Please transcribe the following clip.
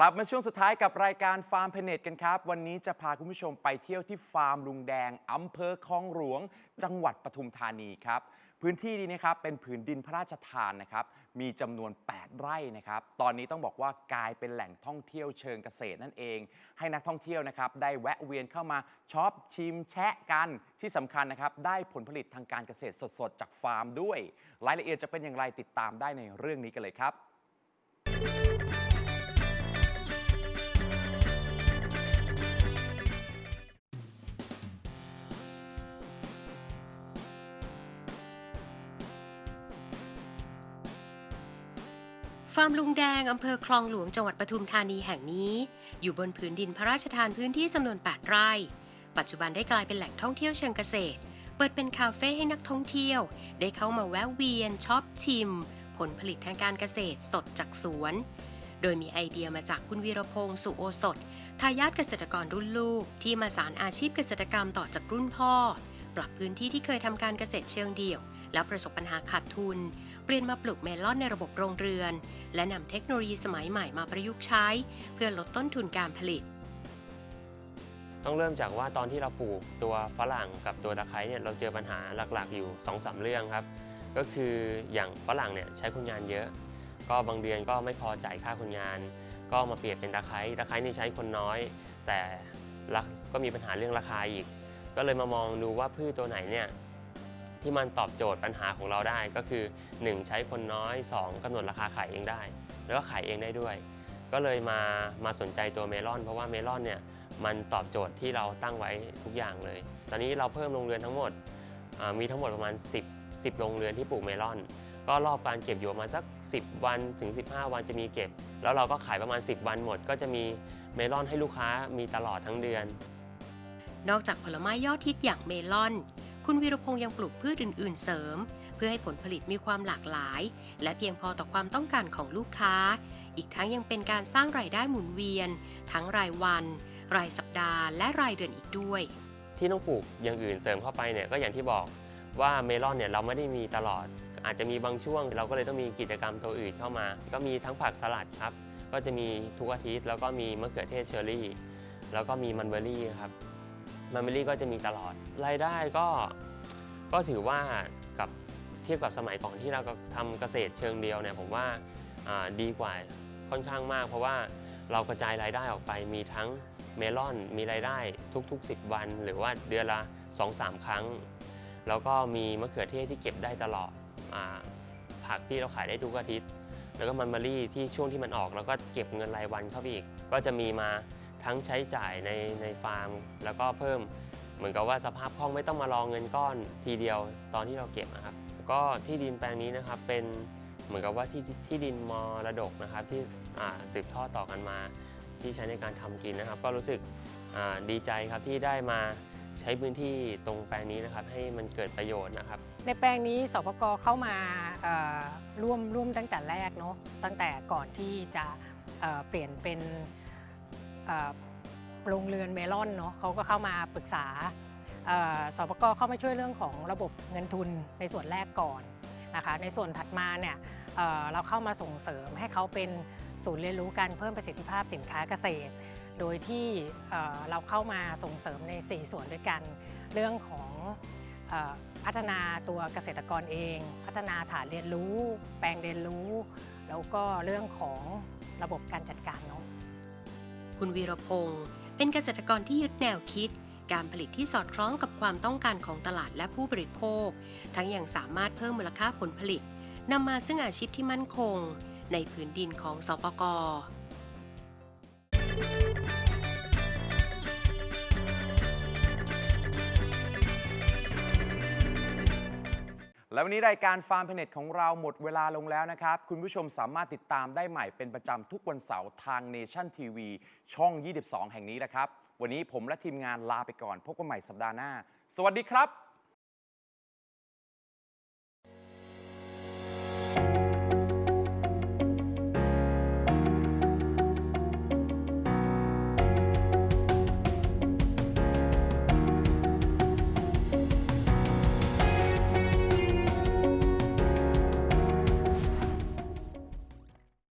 กลับมาช่วงสุดท้ายกับรายการฟาร์มเพเนตกันครับ วันนี้จะพาคุณผู้ชมไปเที่ยวที่ฟาร์มลุงแดงอำเภอคลองหลวง จังหวัดปทุมธานีครับ พื้นที่นี้นะครับเป็นผืนดินพระราชทานนะครับ มีจำนวน 8 ไร่นะครับ ตอนนี้ต้องบอกว่ากลายเป็นแหล่งท่องเที่ยวเชิงเกษตรนั่นเอง ให้นักท่องเที่ยวนะครับได้แวะเวียนเข้ามาช็อปชิมแชะกันที่สำคัญนะครับได้ผลผลิตทางการเกษตรสดๆ จากฟาร์มด้วย รายละเอียดจะเป็นอย่างไรติดตามได้ในเรื่องนี้กันเลยครับ ฟาร์มลุงแดง อำเภอคลองหลวงจังหวัดปทุมธานีแห่งนี้ อยู่บนผืนดินพระราชทานพื้นที่จำนวน 8 ไร่ ปัจจุบันได้กลายเป็นแหล่งท่องเที่ยวเชิงเกษตร เปิดเป็นคาเฟ่ให้นักท่องเที่ยว ได้เข้ามาแวะเวียนช็อปชิม ผลผลิตทางการเกษตรสดจากสวน โดยมีไอเดียมาจากคุณวีรพงศ์สุโอสถทายาทเกษตรกรรุ่นลูก ที่มาสานอาชีพเกษตรกรรมต่อจากรุ่นพ่อ ปรับพื้นที่ที่เคยทำการเกษตรเชิงเดี่ยว แล้วประสบปัญหาขาดทุน เปลี่ยนมาปลูกเมลอนในระบบโรงเรือน และนำเทคโนโลยีสมัยใหม่มาประยุกต์ใช้ เพื่อลดต้นทุนการผลิต ต้องเริ่มจากว่าตอนที่เราปลูกตัวฝรั่งกับตัวตะไคร้เนี่ยเราเจอปัญหาหลักๆ อยู่2อสเรื่องครับ ก็คืออย่างฝรั่งเนี่ยใช้คนงานเยอะ ก็บางเดือนก็ไม่พอจ่ายค่าคนงาน ก็มาเปลี่ยนเป็นตะไคร้ตะไคร้นี่ใช้คนน้อย แต่ก็มีปัญหาเรื่องราคาอีก ก็เลยมามองดูว่าพืชตัวไหนเนี่ย ที่มันตอบโจทย์ปัญหาของเราได้ก็คือ 1 ใช้คนน้อย 2กำหนดราคาขายเองได้ แล้วก็ขายเองได้ด้วย ก็เลยมามาสนใจตัวเมลอน เพราะว่าเมลอนเนี่ยมันตอบโจทย์ที่เราตั้งไว้ทุกอย่างเลย ตอนนี้เราเพิ่มโรงเรือนทั้งหมดมีทั้งหมดประมาณ 10 10โรงเรือนที่ปลูกเมลอน ก็รอบการเก็บอยู่ประมาณสัก 10 วันถึง 15 วันจะมีเก็บ แล้วเราก็ขายประมาณ 10 วันหมด ก็จะมีเมลอนให้ลูกค้ามีตลอดทั้งเดือน นอกจากผลไม้ยอดฮิตอย่างเมลอน คุณวีรพงศ์ยังปลูกพืชอื่น ๆ เสริม เพื่อให้ผลผลิตมีความหลากหลาย และเพียงพอต่อความต้องการของลูกค้า อีกทั้งยังเป็นการสร้างรายได้หมุนเวียน ทั้งรายวัน รายสัปดาห์ และรายเดือนอีกด้วย ที่ต้องปลูกอย่างอื่นเสริมเข้าไปเนี่ยก็อย่างที่บอกว่าเมลอนเนี่ยเราไม่ได้มีตลอด อาจจะมีบางช่วง เราก็เลยต้องมีกิจกรรมตัวอื่นเข้ามา ก็มีทั้งผักสลัดครับ ก็จะมีทุกอาทิตย์แล้วก็มีมะเขือเทศเชอร์รี่ แล้วก็มีมันเบอร์รี่ครับ มันเบอร์รี่ก็จะมีตลอด รายได้ก็ก็ถือว่ากับเทียบกับสมัยก่อนที่เราทำเกษตรเชิงเดียวเนี่ยผมว่าดีกว่าค่อนข้างมาก เพราะว่าเรากระจายรายได้ออกไปมีทั้งเมลอนมีรายได้ทุก ๆ 10 วัน หรือว่าเดือนละ 2-3 ครั้ง แล้วก็มีมะเขือเทศที่เก็บได้ตลอดอผักที่เราขายได้ทุกอาทิตย์ แล้วก็มันมารี่ที่ช่วงที่มันออก แล้วก็เก็บเงินรายวันเข้าไปอีก ก็จะมีมา ทั้งใช้จ่ายในในฟาร์ม แล้วก็เพิ่มเหมือนกับว่าสภาพคล่องไม่ต้องมารองเงินก้อนทีเดียวตอนที่เราเก็บนะครับก็ที่ดินแปลงนี้นะครับเป็นเหมือนกับว่าที่ที่ดินมรดกนะครับที่สืบทอดต่อกันมาที่ใช้ในการทำกินนะครับ ก็รู้สึกดีใจครับที่ได้มาใช้พื้นที่ตรงแปลงนี้นะครับให้มันเกิดประโยชน์นะครับ ในแปลงนี้สปกเข้ามาร่วมร่วมตั้งแต่แรกเนาะตั้งแต่ก่อนที่จะเปลี่ยนเป็น โรงเรือนเมลอนเนาะเขาก็เข้ามาปรึกษาสปกเข้ามาช่วยเรื่องของระบบเงินทุนในส่วนแรกก่อนนะคะในส่วนถัดมาเนี่ยเเราเข้ามาส่งเสริมให้เขาเป็นศูนย์เรียนรู้การเพิ่มประสิทธิภาพสินค้าเกษตร โดยที่เอ่อเราเข้ามาส่งเสริมใน 4 ส่วนด้วยกัน เรื่องของออพัฒนาตัวเกษตรกรเอง พัฒนาฐานเรียนรู้ แปลงเรียนรู้ แล้วก็เรื่องของระบบการจัดการเนาะ คุณวีรพงศ์เป็นเกษตรกรที่ยึดแนวคิด การผลิตที่สอดคล้องกับความต้องการของตลาดและผู้บริโภค ทั้งยังสามารถเพิ่มมูลค่าผลผลิตนำมาซึ่งอาชีพที่มั่นคง ในพื้นดินของสปกร และวันนี้รายการฟาร์มเพเน็ตของเราหมดเวลาลงแล้วนะครับ คุณผู้ชมสามารถติดตามได้ใหม่เป็นประจำทุกวันเสาร์ทางเนชั่นทีวีช่อง 22 แห่งนี้นะครับ วันนี้ผมและทีมงานลาไปก่อน พบกันใหม่สัปดาห์หน้า สวัสดีครับ